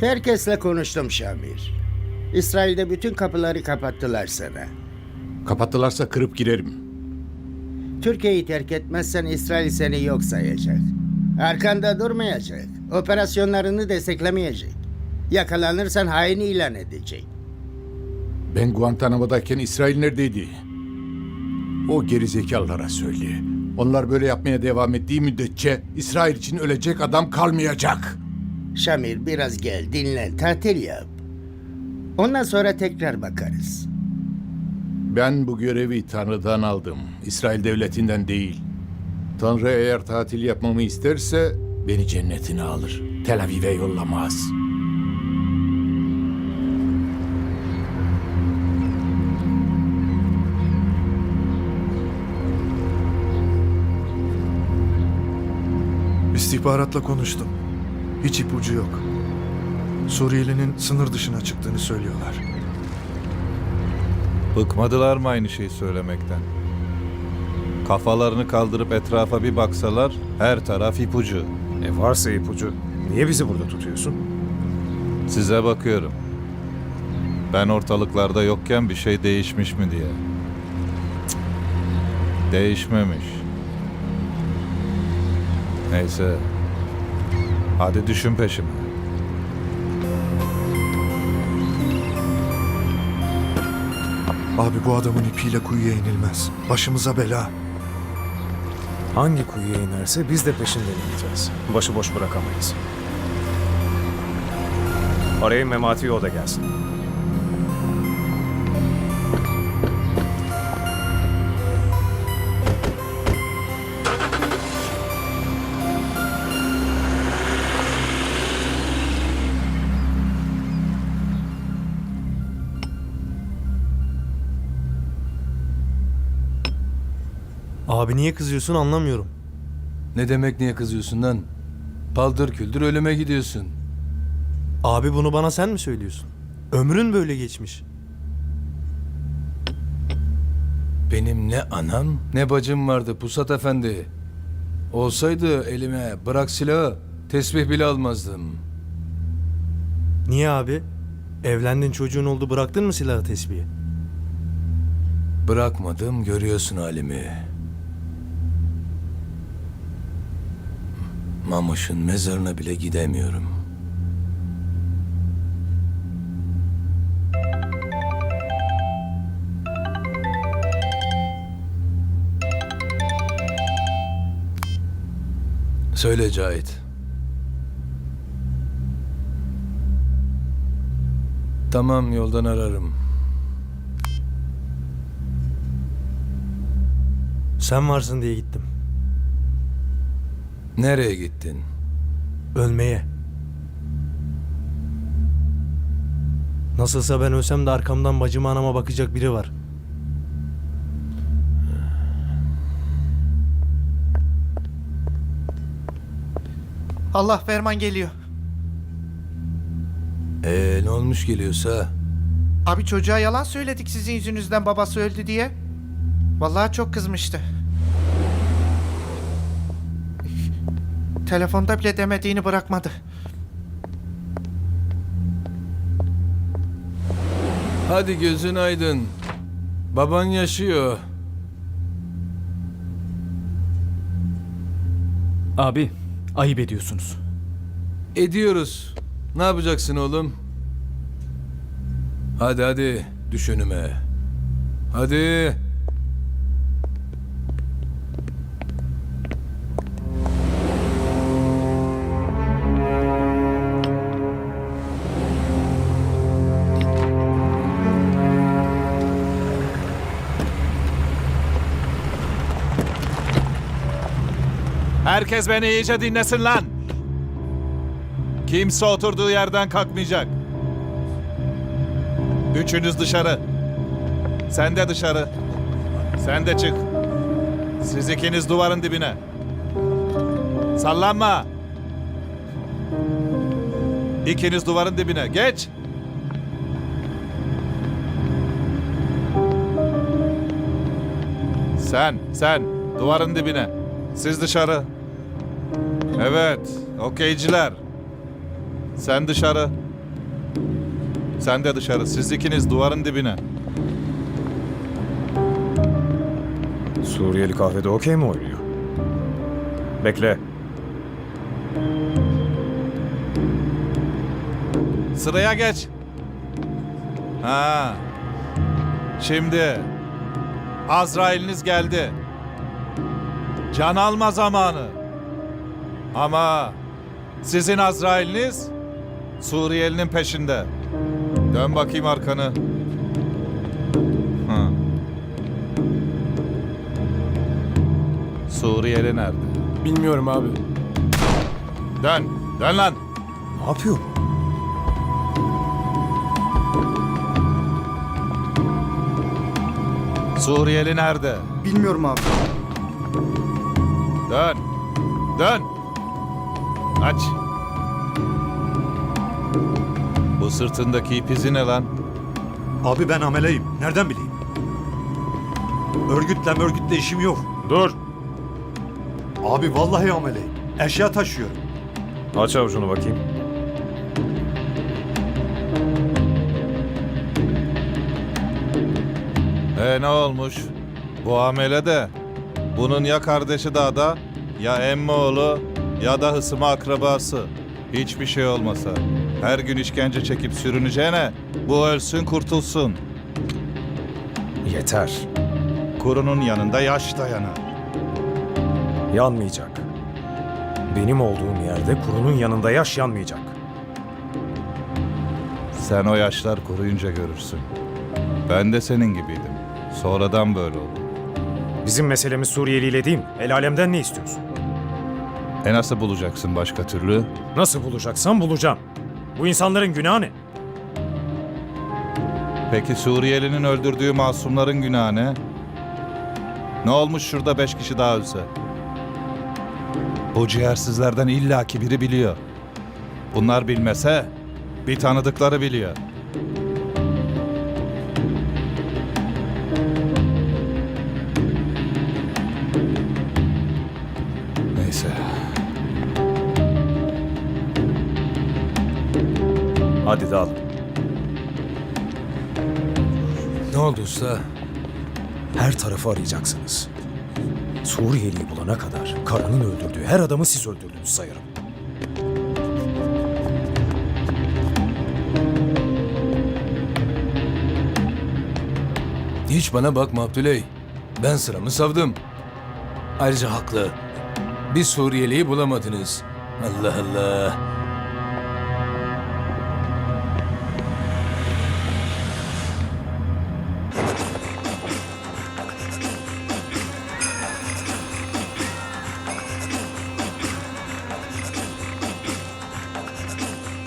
Herkesle konuştum Şamir. İsrail'de bütün kapıları kapattılar sana. Kapattılarsa kırıp girerim. Türkiye'yi terk etmezsen İsrail seni yok sayacak. Arkanda durmayacak. Operasyonlarını desteklemeyecek. Yakalanırsan hain ilan edecek. Ben Guantanamo'dayken İsrail neredeydi? O gerizekalılara söyle. Onlar böyle yapmaya devam ettiği müddetçe İsrail için ölecek adam kalmayacak. Şamir biraz gel dinlen tatil yap. Ondan sonra tekrar bakarız. Ben bu görevi Tanrı'dan aldım. İsrail devletinden değil. Tanrı eğer tatil yapmamı isterse beni cennetine alır. Tel Aviv'e yollamaz. İstihbaratla konuştum. Hiç ipucu yok. Suriyelinin sınır dışına çıktığını söylüyorlar. Bıkmadılar mı aynı şeyi söylemekten? Kafalarını kaldırıp etrafa bir baksalar her taraf ipucu. E varsa ipucu. Niye bizi burada tutuyorsun? Size bakıyorum. Ben ortalıklarda yokken bir şey değişmiş mi diye. Cık, Değişmemiş. Neyse. Hadi düşün peşime. Abi bu adamın ipiyle kuyuya inilmez. Başımıza bela. Hangi kuyuya inerse biz de peşinden ineceğiz. Başıboş bırakamayız. Arayın Memati'yi o da gelsin. Abi niye kızıyorsun anlamıyorum. Ne demek niye kızıyorsun lan? Paldır küldür ölüme gidiyorsun. Abi bunu bana sen mi söylüyorsun? Ömrün böyle geçmiş. Benim ne anam ne bacım vardı Pusat Efendi. Olsaydı elime bırak silahı tesbih bile almazdım. Niye abi? Evlendin çocuğun oldu bıraktın mı silahı tesbihi? Bırakmadım görüyorsun halimi. Mamış'ın mezarına bile gidemiyorum. Söyle Cahit. Tamam yoldan ararım. Sen varsın diye gittim. Nereye gittin? Ölmeye. Nasılsa ben ölsem de arkamdan bacıma anama bakacak biri var. Allah ferman geliyor. Ee ne olmuş geliyorsa? Abi çocuğa yalan söyledik sizin yüzünüzden babası öldü diye. Vallahi çok kızmıştı. Telefonda bile demediğini bırakmadı. Hadi gözün aydın. Baban yaşıyor. Abi, ayıp ediyorsunuz. Ediyoruz. Ne yapacaksın oğlum? Hadi hadi düş önüme. Hadi. Herkes beni iyice dinlesin lan. Kimse oturduğu yerden kalkmayacak. Üçünüz dışarı. Sen de dışarı. Sen de çık. Siz ikiniz duvarın dibine. Sallanma. İkiniz duvarın dibine. Geç. Sen, sen duvarın dibine. Siz dışarı. Evet, okeyciler. Sen dışarı. Sen de dışarı. Siz ikiniz duvarın dibine. Suriyeli kahvede okey mi oynuyor? Bekle. Sıraya geç. Ha. Şimdi Azrail'iniz geldi. Can alma zamanı. Ama sizin Azrail'iniz Suriyelinin peşinde. Dön bakayım arkanı. Ha. Suriyeli nerede? Bilmiyorum abi. Dön. Dön lan. Ne yapıyor bu? Suriyeli nerede? Bilmiyorum abi. Dön. Dön. Aç. Bu sırtındaki ip izi ne lan? Abi ben ameleyim. Nereden bileyim? Örgütle örgütle işim yok. Dur. Abi vallahi ameleyim. Eşya taşıyorum. Aç avucunu bakayım. E ne olmuş? Bu amele de bunun ya kardeşi dağda ya emmi oğlu ya da hısımı akrabası. Hiçbir şey olmasa. Her gün işkence çekip sürüneceğine bu ölsün kurtulsun. Yeter. Kurunun yanında yaş dayanar. Yanmayacak. Benim olduğum yerde kurunun yanında yaş yanmayacak. Sen o yaşlar kuruyunca görürsün. Ben de senin gibiydim. Sonradan böyle oldum. Bizim meselemiz Suriyeli ile değil mi? El alemden ne istiyorsun? E nasıl bulacaksın başka türlü? Nasıl bulacaksan bulacağım. Bu insanların günahı ne? Peki Suriyelinin öldürdüğü masumların günahı ne? Ne olmuş şurada beş kişi daha ölse? Bu ciğersizlerden illaki biri biliyor. Bunlar bilmese bir tanıdıkları biliyor. Hadi dal. Ne oldu usta? Her tarafı arayacaksınız. Suriyeli'yi bulana kadar karının öldürdüğü her adamı siz öldürdünüz sayarım. Hiç bana bakma Abdüley. Ben sıramı savdım. Ayrıca haklı. Bir Suriyeli'yi bulamadınız. Allah Allah.